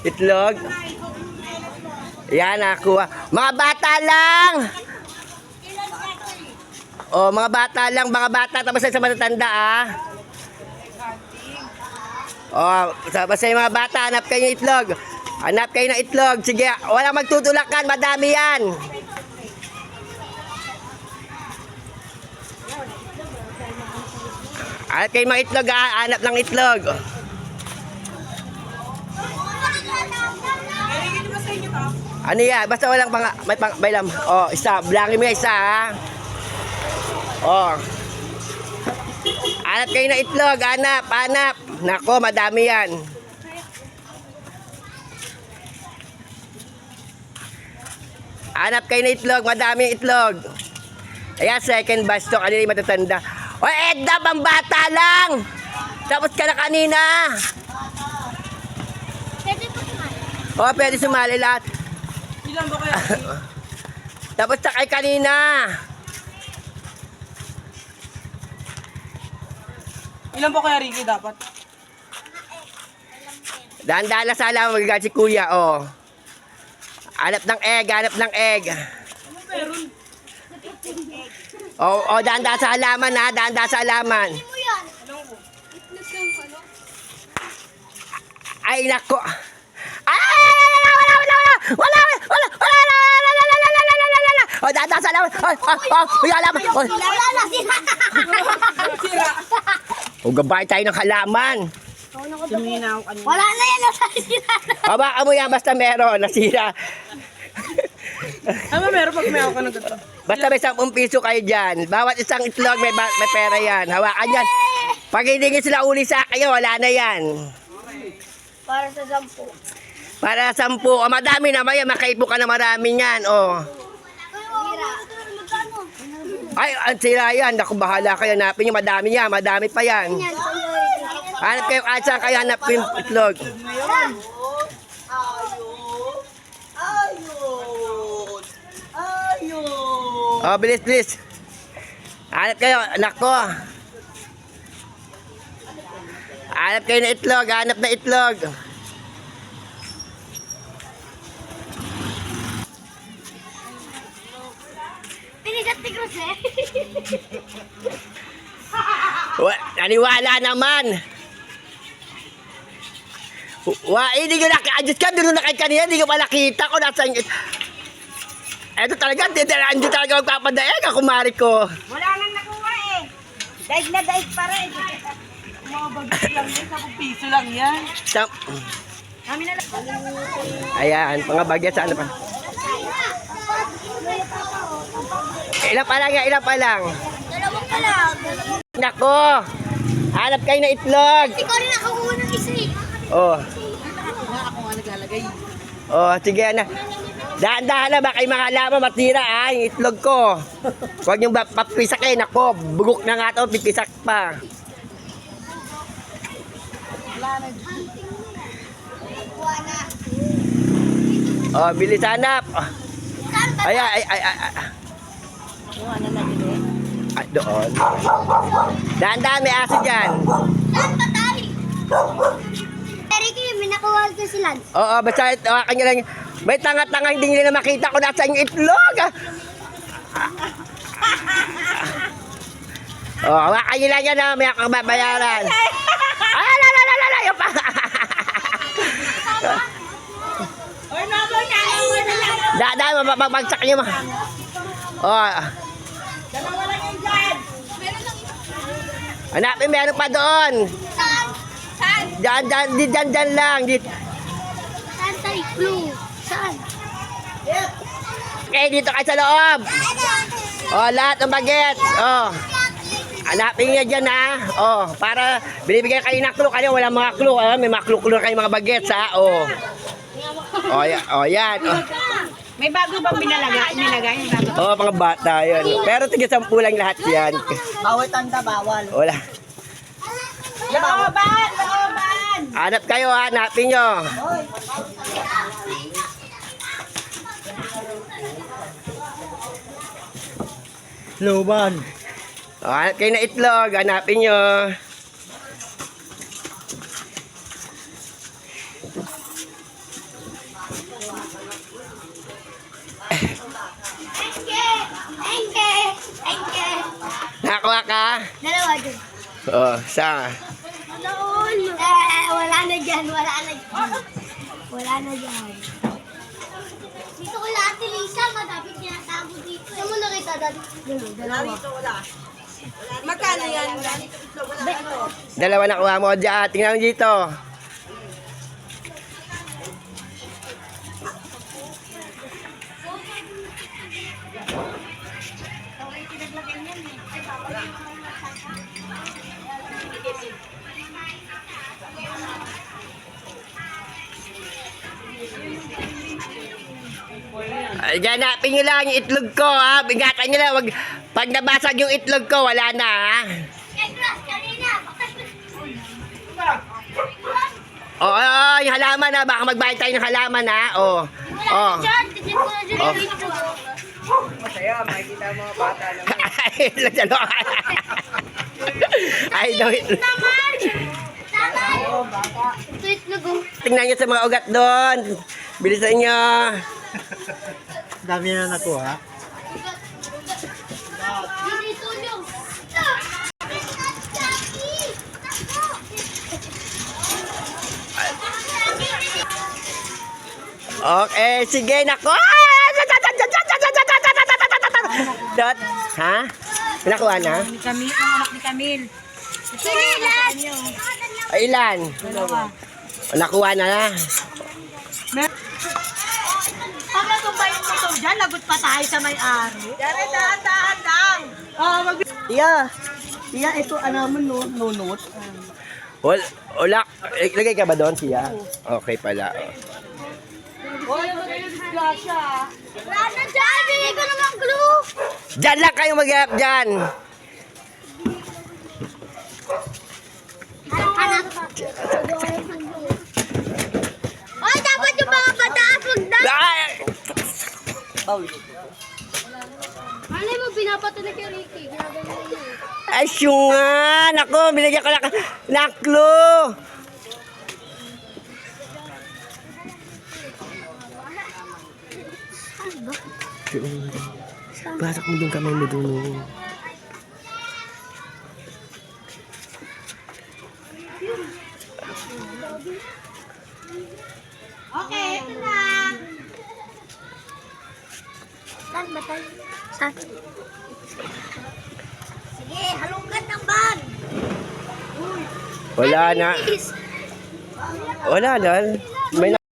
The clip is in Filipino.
Itlog. Yan, nakuha. Mga bata lang! Oh, mga bata lang, mga bata tapos sa matatanda ah. Oh, sa- basta yung mga bata, hanap kayo ng itlog. Hanap kayo ng itlog. Sige, wala magtutulakan, madami yan. Hanap kayo mga itlog, ah. hanap ng itlog. Ano yan? Basta walang pang... May pang... May lam. Oh, isa. Bilangin mo isa, ha? Oh. Hanap kayo ng itlog. Hanap, hanap. Nako, madami yan. Hanap kayo ng itlog. Madami itlog. Ayan, second batch to. Kanina yung matatanda. O, Edda, ang bata lang! Tapos ka na kanina. Pwede po O, pwede sumali lahat. Ilan ba kaya? Tapos sakay kanina. Ilan po kaya Ricky dapat? Dahan-dahan lang sa alam, magagat si kuya, oh. Hanap ng egg, hanap ng egg. Meron. Oh, oh, dahan-dahan sa halaman, ha? Dahan-dahan sa halaman. Ano ano? Ay, nako. Wala, wala, wala, wala, wala, wala, wala, wala, wala, wala, wala, wala, wala, wala, wala. Oh, dahan-dahan sa halaman. Oh, oh, oh, may halaman. Oh, Wala na sila. Sira. oh, gabay tayo ng halaman. Ako kanina. Wala na yan. Hawakan mo yan, basta meron, nasira. Ano meron pag may ako ka ng gato? Basta may 10 piso kayo dyan. Bawat isang itlog may, ba- may pera yan. Hawakan yan. Pag hindi nyo sila uli sa kayo, wala na yan. Para sa sampu. Para sampu. O, madami na ba yan? Makaipo ka na marami yan. O. Ay, ang sira yan. Naku, bahala kayo. Hanapin nyo. Madami yan. Madami pa yan. Hanap kayo kahit saan kayo. Hanap yung itlog. O, bilis, bilis. Hanap kayo. Nako. Hanap kayo ng itlog. Hanap na itlog. Pinigat ni Cruz eh. Wa, naniwala naman. Wa, eh, hindi ko naka-adjust ka. Doon na kay kanina, hindi ko pa nakita ko nasa yung... Eto talaga, hindi talaga, hindi talaga magpapadaig ako, mari ko. Wala nang nakuha eh. Daig na daig pa rin. Mga bagay lang yan. 10 piso lang yan. Sa, Kami na lang. ayan, mga bagya sa ano pa. Ilan pa lang yan, ilan pa lang. Dalawang pa lang. Nako, hanap kayo ng itlog. Ikaw rin nakakuha ng isa eh. Oh, Ako nga naglalagay. oh, sige na. Dahan-dahan na, baka yung mga halaman matira ah, yung itlog ko. Huwag yung papisakin, ako, bugok na nga to, pipisak pa. Oh, bilis hanap. Ay, ay, ay, ay, ay. Kung ano na dito. Ah, doon. Daan-daan, may aso dyan. Saan patay? Pero kayo, may nakuha ko si Lance. Oo, basta uh, kanya lang. May tanga-tanga hindi nila makita kung nasa yung itlog. Ah. Oo, oh, kanya lang yan, oh. may kababayaran. Ay, ala, ala, ala, ala, yung pa. Daan-daan, mabagsak niyo. Oh, na lang. Ma- Oh, Dalawa lang yung dyan. hanapin, meron pa doon. Saan? Saan? Diyan, diyan, di, diyan, diyan lang. Di, Saan tayo? Clue. Saan? okay, dito kayo sa loob. Oh, lahat ng bagets. Oh. Hanapin niya dyan ha. Oh, para binibigyan kayo ng clue. Kayo wala mga clue. Ah, may mga clue-clue kayo mga bagets ha. Oh. Oh, yan. Oh, yan. Oh. May bago bang binalaga, nilagay? May bago. Oh, mga bata yan. Pero tiga sampu lang lahat yan. Bawal tanda, bawal. Wala. Looban! Looban! Hanap kayo ha. Hanapin nyo. Luban. Oh, hanap kayo na itlog. Hanapin nyo. Sa. Doon! Eh, wala na dyan, wala na dyan. Wala na dyan. Dito ko lahat si Lisa, madami tinatago dito. Saan mo nakita dati? Dalawa. Magkano yan? Dalawa nakuha mo dyan. Tingnan mo dito. Ganapin nyo lang yung itlog ko, ha? Bigatan nyo lang. Wag, pag nabasag yung itlog ko, wala na, ha? Oo, oh, yung halaman, ha? Baka magbayad tayo ng halaman, ha? Oo. Oh. Oh. dito. Masaya, makikita mo mga bata naman. Ay, lalo. Ay, daw. Naman! Tama! Ito itlog oh. Tingnan nyo sa mga ugat doon. Bilisan nyo. Dami na nakuha. Okay, sige, nako. Dot. Ha? Nakuha na? Ni Camille, ang anak ni Camille. Ay, ilan? Dalawa. Nakuha na na. Pag natumpayin mo ito dyan, lagot pa tayo sa may-ari. Dere, dahan-dahan lang. Oh, mag... Iya. Iya, ito alam mo, no, nunot. Wala. Wala. Eh, Lagay ka ba doon siya? Okay pala. Hoy, magaling disgrasya. Wala na dyan! Bigay ko naman glue! Diyan lang kayo mag-up dyan. Anak! Ay, dapat yung mga pataas, wag na! Ay! Oh, Ano mo, pinapatay na kay Ricky. Ginagawa niya. Ay, syunga! Nako, binigyan ko na naklo! Pasok mo doon kamay mo doon. Okay, ito na. Saan ba tayo? Saan? Sige, halungkat ng bag. Wala na. Wala na. May